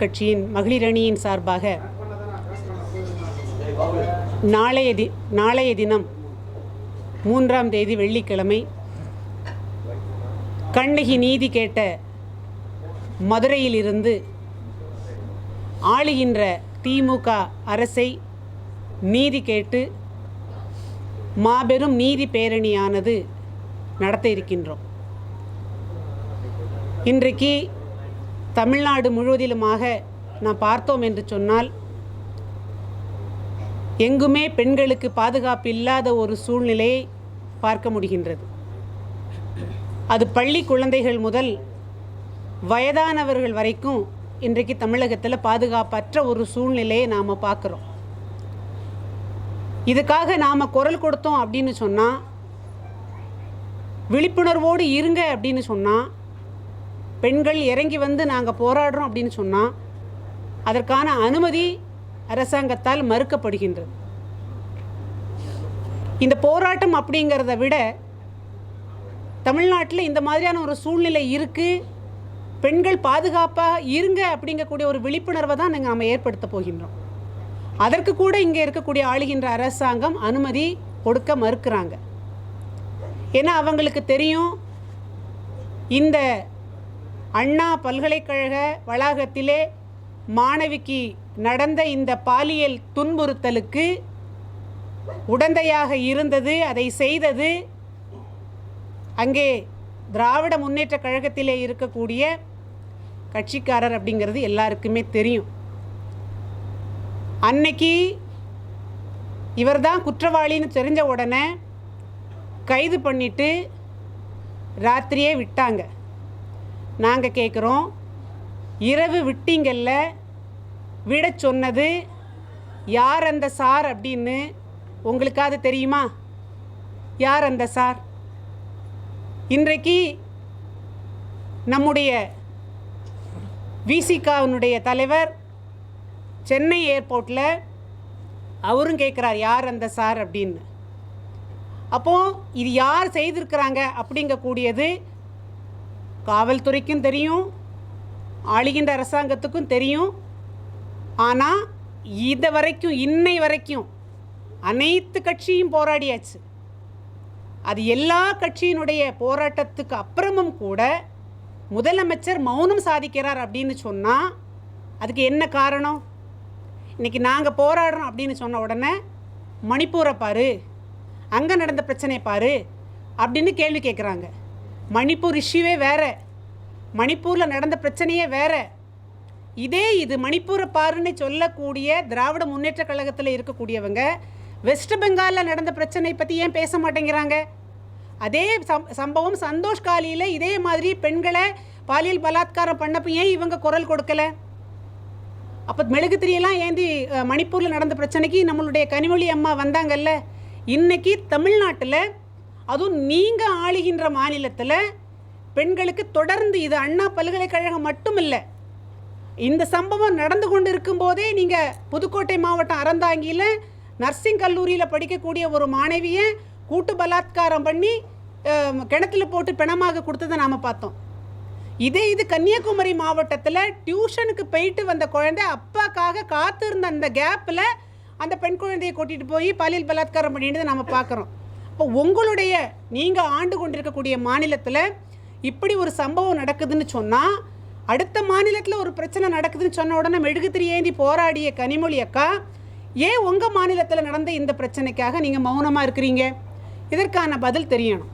கட்சியின் மகளிர் அணியின் சார்பாக நாளைய தி நாளைய தினம் மூன்றாம் தேதி வெள்ளிக்கிழமை கண்ணகி நீதி கேட்ட மதுரையிலிருந்து ஆளுகின்ற திமுக அரசை நீதி கேட்டு மாபெரும் நீதி பேரணியானது நடத்த இருக்கின்றோம். இன்றைக்கு தமிழ்நாடு முழுவதிலுமாக நாம் பார்த்தோம் என்று சொன்னால் எங்குமே பெண்களுக்கு பாதுகாப்பு இல்லாத ஒரு சூழ்நிலையை பார்க்க முடிகின்றது. அது பள்ளி குழந்தைகள் முதல் வயதானவர்கள் வரைக்கும் இன்றைக்கு தமிழகத்தில் பாதுகாப்பற்ற ஒரு சூழ்நிலையை நாம் பார்க்குறோம். இதுக்காக நாம் குரல் கொடுத்தோம் அப்படின்னு சொன்னால் விழிப்புணர்வோடு இருங்க அப்படின்னு சொன்னால் பெண்கள் இறங்கி வந்து நாங்கள் போராடுறோம் அப்படின்னு சொன்னால் அதற்கான அனுமதி அரசாங்கத்தால் மறுக்கப்படுகின்றது. இந்த போராட்டம் அப்படிங்கிறத விட தமிழ்நாட்டில் இந்த மாதிரியான ஒரு சூழ்நிலை இருக்குது பெண்கள் பாதுகாப்பாக இருங்க அப்படிங்கக்கூடிய ஒரு விழிப்புணர்வை தான் நாங்கள் நம்ம ஏற்படுத்த போகின்றோம். அதற்கு கூட இங்கே இருக்கக்கூடிய ஆளுகின்ற அரசாங்கம் அனுமதி கொடுக்க மறுக்கிறாங்க. ஏன்னா அவங்களுக்கு தெரியும் இந்த அண்ணா பல்கலைக்கழக வளாகத்திலே மாணவிக்கு நடந்த இந்த பாலியல் துன்புறுத்தலுக்கு உடந்தையாக இருந்தது அதை செய்தது அங்கே திராவிட முன்னேற்ற கழகத்திலே இருக்கக்கூடிய கட்சிக்காரர் அப்படிங்கிறது எல்லாருக்குமே தெரியும். அன்னைக்கு இவர்தான் குற்றவாளின்னு தெரிஞ்ச உடனே கைது பண்ணிட்டு ராத்திரியே விட்டாங்க. நாங்கள் கேட்குறோம் இரவு விட்டிங்கல்ல விட சொன்னது யார் அந்த சார் அப்படின்னு உங்களுக்காவது தெரியுமா? யார் அந்த சார்? இன்றைக்கு நம்முடைய விசிகாவினுடைய தலைவர் சென்னை ஏர்போர்ட்டில் அவரும் கேட்குறார் யார் அந்த சார்? அப்படின்னு. அப்போது இது யார் செய்திருக்கிறாங்க அப்படிங்கக்கூடியது காவல்துறைக்கும் தெரியும் ஆளுகின்ற அரசாங்கத்துக்கும் தெரியும். ஆனால் இது வரைக்கும் இன்னை வரைக்கும் அனைத்து கட்சியும் போராடியாச்சு. அது எல்லா கட்சியினுடைய போராட்டத்துக்கு அப்புறமும் கூட முதலமைச்சர் மௌனம் சாதிக்கிறார் அப்படின்னு சொன்னால் அதுக்கு என்ன காரணம்? இன்றைக்கி நாங்கள் போராடுறோம் அப்படின்னு சொன்ன உடனே மணிப்பூரை பாரு அங்கே நடந்த பிரச்சனையை பாரு அப்படின்னு கேள்வி கேட்குறாங்க மணிப்பூர் இஷ்யூவே வேற. மணிப்பூரில் நடந்த பிரச்சனையே வேற. இதே இது மணிப்பூரை பாருன்னு சொல்லக்கூடிய திராவிட முன்னேற்ற கழகத்தில் இருக்கக்கூடியவங்க வெஸ்ட் பெங்காலில் நடந்த பிரச்சனை பற்றி ஏன் பேச மாட்டேங்கிறாங்க? அதே சம் சம்பவம் சந்தோஷ் காலியில் இதே மாதிரி பெண்களை பாலியல் பலாத்காரம் பண்ணப்போ ஏன் இவங்க குரல் கொடுக்கல? அப்போ மெழுகுத்திரியெல்லாம் ஏந்தி மணிப்பூரில் நடந்த பிரச்சனைக்கு நம்மளுடைய கனிமொழி அம்மா வந்தாங்கல்ல. இன்றைக்கி தமிழ்நாட்டில் அதுவும் நீங்கள் ஆளுகின்ற மாநிலத்தில் பெண்களுக்கு தொடர்ந்து இது அண்ணா பல்கலைக்கழகம் மட்டும் இல்லை இந்த சம்பவம் நடந்து கொண்டு இருக்கும்போதே நீங்கள் புதுக்கோட்டை மாவட்டம் அறந்தாங்கியில் நர்சிங் கல்லூரியில் படிக்கக்கூடிய ஒரு மாணவியை கூட்டு பலாத்காரம் பண்ணி கிணத்துல போட்டு பிணமாக கொடுத்ததை நாம் பார்த்தோம். இதே இது கன்னியாகுமரி மாவட்டத்தில் டியூஷனுக்கு போயிட்டு வந்த குழந்தை அப்பாக்காக காத்திருந்த அந்த கேப்பில் அந்த பெண் குழந்தையை கூட்டிகிட்டு போய் பாலியல் பலாத்காரம் பண்ணிட்டு நம்ம பார்க்குறோம். அப்போ உங்களுடைய நீங்கள் ஆண்டு கொண்டிருக்கக்கூடிய மாநிலத்தில் இப்படி ஒரு சம்பவம் நடக்குதுன்னு சொன்னால் அடுத்த மாநிலத்தில் ஒரு பிரச்சனை நடக்குதுன்னு சொன்ன உடனே மெழுகுத்திரி ஏந்தி போராடிய கனிமொழி அக்கா ஏன் உங்கள் மாநிலத்தில் நடந்த இந்த பிரச்சனைக்காக நீங்கள் மௌனமாக இருக்கிறீங்க? இதற்கான பதில் தெரியணும்.